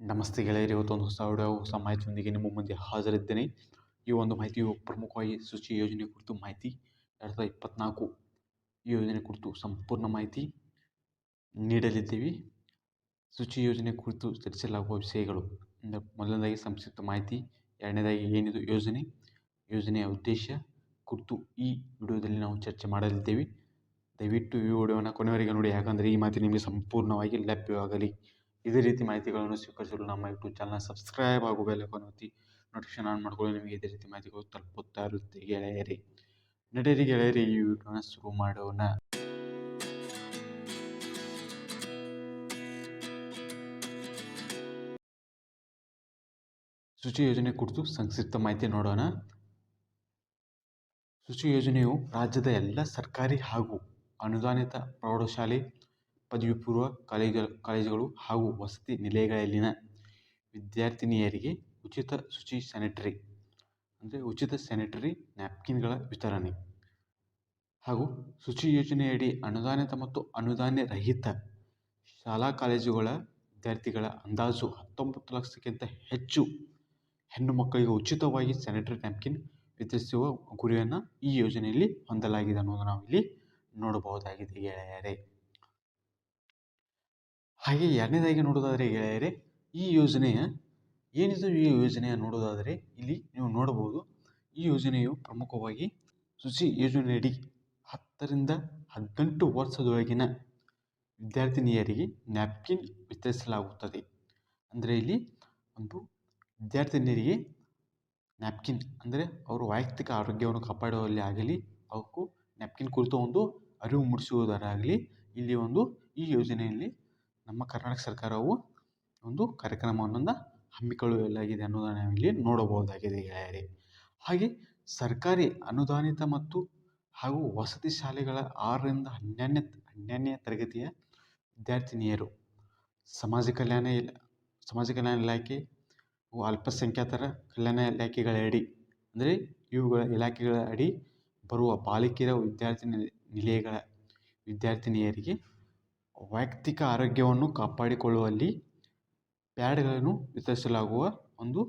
ನಮಸ್ತೆ ಗೆಳೆಯರಿ, ಇವತ್ತೊಂದು ಹೊಸ ವಿಡಿಯೋ, ಹೊಸ ಮಾಹಿತಿಯೊಂದಿಗೆ ನಿಮ್ಮ ಮುಂದೆ ಹಾಜರಿದ್ದೇನೆ. ಈ ಒಂದು ಮಾಹಿತಿಯು ಪ್ರಮುಖವಾಗಿ ಶುಚಿ ಯೋಜನೆ ಕುರಿತು ಮಾಹಿತಿ. ಎರಡು ಸಾವಿರದ ಇಪ್ಪತ್ತ್ನಾಲ್ಕು ಈ ಯೋಜನೆ ಕುರಿತು ಸಂಪೂರ್ಣ ಮಾಹಿತಿ ನೀಡಲಿದ್ದೇವೆ. ಶುಚಿ ಯೋಜನೆ ಕುರಿತು ಚರ್ಚಿಸಲಾಗುವ ವಿಷಯಗಳು ಮೊದಲನೇದಾಗಿ ಸಂಕ್ಷಿಪ್ತ ಮಾಹಿತಿ, ಎರಡನೇದಾಗಿ ಏನಿದು ಯೋಜನೆ, ಯೋಜನೆಯ ಉದ್ದೇಶ ಕುರಿತು ಈ ವಿಡಿಯೋದಲ್ಲಿ ನಾವು ಚರ್ಚೆ ಮಾಡಲಿದ್ದೇವೆ. ದಯವಿಟ್ಟು ಈ ವಿಡಿಯೋನ ಕೊನೆವರೆಗೆ ನೋಡಿ, ಯಾಕಂದರೆ ಈ ಮಾಹಿತಿ ನಿಮಗೆ ಸಂಪೂರ್ಣವಾಗಿ ಲಭ್ಯವಾಗಲಿ. ಇದೇ ರೀತಿ ಮಾಹಿತಿಗಳನ್ನು ಸ್ವೀಕರಿಸಲು ನಮ್ಮ ಯೂಟ್ಯೂಬ್ ಚಾನಲ್ ಸಬ್ಸ್ಕ್ರೈಬ್ ಹಾಗೂ ಬೆಲ್ ಒತ್ತಿ ನೋಟಿಫಿಕೇಶನ್ ಆನ್ ಮಾಡ್ಕೊಳ್ಳಿ. ನಿಮಗೆ ಇದೇ ರೀತಿ ಮಾಹಿತಿಗಳು ತಲುಪುತ್ತಾ ಇರುತ್ತೆ ಗೆಳೆಯರಿ. ನಡೆಯರಿ ಗೆಳೆಯರಿ, ಈ ವಿಡಿಯೋನ ಶುರು ಮಾಡೋಣ. ಶುಚಿ ಯೋಜನೆ ಕುರಿತು ಸಂಕ್ಷಿಪ್ತ ಮಾಹಿತಿ ನೋಡೋಣ. ಶುಚಿ ಯೋಜನೆಯು ರಾಜ್ಯದ ಎಲ್ಲ ಸರ್ಕಾರಿ ಹಾಗೂ ಅನುದಾನಿತ ಪ್ರೌಢಶಾಲೆ ಪದವಿ ಪೂರ್ವ ಕಾಲೇಜು, ಕಾಲೇಜುಗಳು ಹಾಗೂ ವಸತಿ ನಿಲಯಗಳಲ್ಲಿನ ವಿದ್ಯಾರ್ಥಿನಿಯರಿಗೆ ಉಚಿತ ಶುಚಿ ಸ್ಯಾನಿಟರಿ, ಅಂದರೆ ಉಚಿತ ಸ್ಯಾನಿಟರಿ ನ್ಯಾಪ್ಕಿನ್ಗಳ ವಿತರಣೆ ಹಾಗೂ ಶುಚಿ ಯೋಜನೆಯಡಿ ಅನುದಾನಿತ ಮತ್ತು ಅನುದಾನ ರಹಿತ ಶಾಲಾ ಕಾಲೇಜುಗಳ ವಿದ್ಯಾರ್ಥಿಗಳ ಅಂದಾಜು ಹತ್ತೊಂಬತ್ತು ಲಕ್ಷಕ್ಕಿಂತ ಹೆಚ್ಚು ಹೆಣ್ಣು ಮಕ್ಕಳಿಗೆ ಉಚಿತವಾಗಿ ಸ್ಯಾನಿಟರಿ ನ್ಯಾಪ್ಕಿನ್ ವಿತರಿಸುವ ಗುರಿಯನ್ನು ಈ ಯೋಜನೆಯಲ್ಲಿ ಹೊಂದಲಾಗಿದೆ ಅನ್ನೋದನ್ನು ನಾವು ಇಲ್ಲಿ ನೋಡಬಹುದಾಗಿದೆ ಗೆಳೆಯರೇ. ಹಾಗೆ ಎರಡನೇದಾಗಿ ನೋಡೋದಾದರೆ ಗೆಳೆಯರೇ, ಈ ಯೋಜನೆಯ ಏನಿದು ಈ ಯೋಜನೆಯ ನೋಡೋದಾದರೆ ಇಲ್ಲಿ ನೀವು ನೋಡಬಹುದು. ಈ ಯೋಜನೆಯು ಪ್ರಮುಖವಾಗಿ ಶುಚಿ ಯೋಜನೆಯಡಿ ಹತ್ತರಿಂದ ಹದಿನೆಂಟು ವರ್ಷದೊಳಗಿನ ವಿದ್ಯಾರ್ಥಿನಿಯರಿಗೆ ನ್ಯಾಪ್ಕಿನ್ ವಿತರಿಸಲಾಗುತ್ತದೆ. ಅಂದರೆ ಇಲ್ಲಿ ಒಂದು ವಿದ್ಯಾರ್ಥಿನಿಯರಿಗೆ ನ್ಯಾಪ್ಕಿನ್ ಅಂದರೆ ಅವರು ವೈಯಕ್ತಿಕ ಆರೋಗ್ಯವನ್ನು ಕಾಪಾಡುವಲ್ಲಿ ಆಗಲಿ ಅವಕ್ಕೂ ನ್ಯಾಪ್ಕಿನ್ ಕುರಿತು ಒಂದು ಅರಿವು ಮೂಡಿಸುವುದರಾಗಲಿ ಇಲ್ಲಿ ಒಂದು ಈ ಯೋಜನೆಯಲ್ಲಿ ನಮ್ಮ ಕರ್ನಾಟಕ ಸರ್ಕಾರವು ಒಂದು ಕಾರ್ಯಕ್ರಮವನ್ನು ಹಮ್ಮಿಕೊಳ್ಳಲಾಗಿದೆ ಅನ್ನೋದನ್ನು ನಾವಿಲ್ಲಿ ನೋಡಬಹುದಾಗಿದೆ ಗೆಳೆಯರೇ. ಹಾಗೆ ಸರ್ಕಾರಿ ಅನುದಾನಿತ ಮತ್ತು ಹಾಗೂ ವಸತಿ ಶಾಲೆಗಳ ಆರರಿಂದ ಹನ್ನೆರಡನೇ ಹನ್ನೆರಡನೇ ತರಗತಿಯ ವಿದ್ಯಾರ್ಥಿನಿಯರು ಸಮಾಜ ಕಲ್ಯಾಣ ಇಲ, ಸಮಾಜ ಕಲ್ಯಾಣ ಇಲಾಖೆ ಅಲ್ಪಸಂಖ್ಯಾತರ ಕಲ್ಯಾಣ ಇಲಾಖೆಗಳ ಅಡಿ, ಅಂದರೆ ಇವುಗಳ ಇಲಾಖೆಗಳ ಅಡಿ ಬರುವ ಬಾಲಕಿಯರ ವಿದ್ಯಾರ್ಥಿನಿ, ನಿಲಯಗಳ ವಿದ್ಯಾರ್ಥಿನಿಯರಿಗೆ ವೈಯಕ್ತಿಕ ಆರೋಗ್ಯವನ್ನು ಕಾಪಾಡಿಕೊಳ್ಳುವಲ್ಲಿ ಪ್ಯಾಡ್ಗಳನ್ನು ವಿತರಿಸಲಾಗುವ ಒಂದು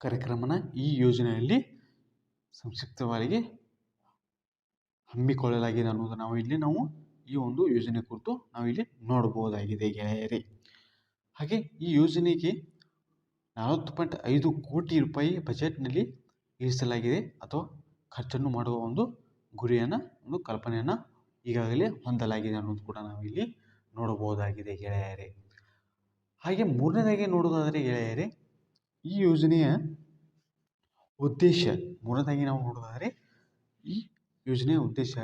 ಕಾರ್ಯಕ್ರಮನ ಈ ಯೋಜನೆಯಲ್ಲಿ ಸಂಕ್ಷಿಪ್ತವಾಗಿ ಹಮ್ಮಿಕೊಳ್ಳಲಾಗಿದೆ ಅನ್ನೋದು ನಾವು ಇಲ್ಲಿ ನಾವು ಈ ಒಂದು ಯೋಜನೆ ಕುರಿತು ನಾವಿಲ್ಲಿ ನೋಡಬಹುದಾಗಿದೆ ಗೆಳೆಯರೇ. ಹಾಗೆ ಈ ಯೋಜನೆಗೆ ನಲವತ್ತು ಪಾಯಿಂಟ್ ಐದು ಕೋಟಿ ರೂಪಾಯಿ ಬಜೆಟ್ನಲ್ಲಿ ಇರಿಸಲಾಗಿದೆ ಅಥವಾ ಖರ್ಚನ್ನು ಮಾಡುವ ಒಂದು ಗುರಿಯನ್ನು, ಒಂದು ಕಲ್ಪನೆಯನ್ನು ಈಗಾಗಲೇ ಹೊಂದಲಾಗಿದೆ ಅನ್ನೋದು ಕೂಡ ನಾವಿಲ್ಲಿ ನೋಡಬಹುದಾಗಿದೆ ಗೆಳೆಯರೇ. ಹಾಗೆ ಮೂರನೇದಾಗಿ ನೋಡೋದಾದರೆ ಗೆಳೆಯರೇ, ಈ ಯೋಜನೆಯ ಉದ್ದೇಶ, ಮೂರನೇದಾಗಿ ನಾವು ನೋಡೋದಾದರೆ, ಈ ಯೋಜನೆಯ ಉದ್ದೇಶ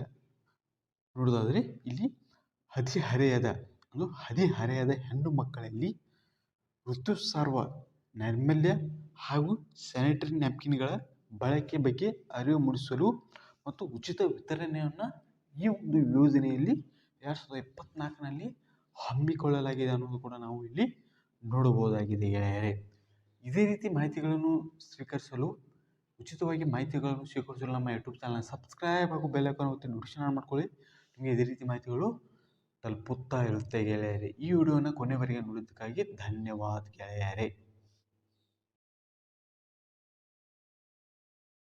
ನೋಡೋದಾದರೆ ಇಲ್ಲಿ ಹದಿಹರೆಯದ ಒಂದು ಹದಿಹರೆಯದ ಹೆಣ್ಣು ಮಕ್ಕಳಲ್ಲಿ ಋತುಸ್ರಾವ, ನೈರ್ಮಲ್ಯ ಹಾಗೂ ಸ್ಯಾನಿಟರಿ ನ್ಯಾಪ್ಕಿನ್ಗಳ ಬಳಕೆ ಬಗ್ಗೆ ಅರಿವು ಮೂಡಿಸಲು ಮತ್ತು ಉಚಿತ ವಿತರಣೆಯನ್ನು ಈ ಒಂದು ಯೋಜನೆಯಲ್ಲಿ ಎರಡು ಸಾವಿರದ ಇಪ್ಪತ್ತ್ನಾಲ್ಕರಲ್ಲಿ ಹಮ್ಮಿಕೊಳ್ಳಲಾಗಿದೆ ಅನ್ನೋದು ಕೂಡ ನಾವು ಇಲ್ಲಿ ನೋಡಬಹುದಾಗಿದೆ ಗೆಳೆಯರೇ. ಇದೇ ರೀತಿ ಮಾಹಿತಿಗಳನ್ನು ಸ್ವೀಕರಿಸಲು, ಉಚಿತವಾಗಿ ಮಾಹಿತಿಗಳನ್ನು ಸ್ವೀಕರಿಸಲು ನಮ್ಮ ಯೂಟ್ಯೂಬ್ ಚಾನಲ್ ಸಬ್ಸ್ಕ್ರೈಬ್ ಹಾಗೂ ಬೆಲ್ ಐಕಾನ್ ಒತ್ತಿ ನೋಟಿಫಿಕೇಶನ್ ಆನ್ ಮಾಡ್ಕೊಳ್ಳಿ. ನಿಮಗೆ ಇದೇ ರೀತಿ ಮಾಹಿತಿಗಳು ತಲುಪುತ್ತಾ ಇರುತ್ತೆ ಗೆಳೆಯರೇ. ಈ ವಿಡಿಯೋನ ಕೊನೆವರೆಗೆ ನೋಡಿದ್ದಕ್ಕಾಗಿ ಧನ್ಯವಾದ ಗೆಳೆಯರೇ.